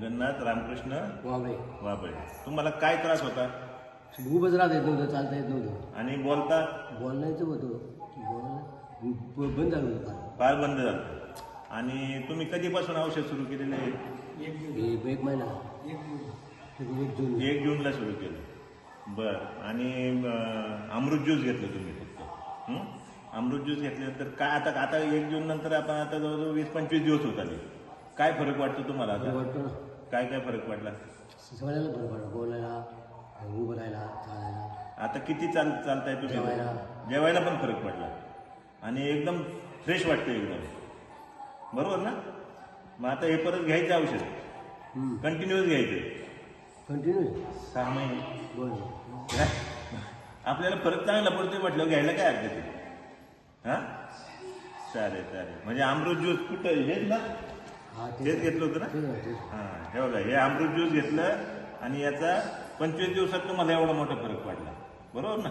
जगन्नाथ रामकृष्ण वाबळे. वाबळे. तुम्हाला काय त्रास होता? उभंच राहता येत नव्हतं चालता येत नव्हतं. आणि बोलता? बोलण्याचं होतं. बोल बंद झालं होतं फार. फार बंद झालं. आणि तुम्ही कधीपासून औषध सुरू केलेलं आहे? एक महिना. एक जून. एक जूनला सुरू केलं. बर. आणि अं, अमृत ज्यूस घेतलं तुम्ही फक्त. हं? अमृत ज्यूस घेतल्यानंतर काय आता आता एक जून नंतर आपण आता जवळजवळ वीस पंचवीस दिवस होत आले. काय फरक वाटतो तुम्हाला बरं आता वाटतं ना. काय काय फरक वाटला? सगळ्याला बरं बोलायला उभं राहायला चालायला. आता किती चाल चालताय तुम्ही? जेवायला. जेवायला पण फरक पडला आणि एकदम फ्रेश वाटतं एकदम. बरोबर ना? मग आता हे परत घ्यायचं औषध. कंटिन्युअस घ्यायचं. कंटिन्यू सहा महिने. काय? आपल्याला फरक चांगला पडतोय म्हटलं घ्यायला काय हरकत आहे? हा? चालेल चालेल. म्हणजे अमृत ज्यूस कुठं? हेच ना? तेच घेतलं होतं ना? हा हे बघा हे अमृत ज्यूस घेतलं आणि याचा पंचवीस दिवसात तुम्हाला एवढा मोठा फरक पडला. बरोबर ना?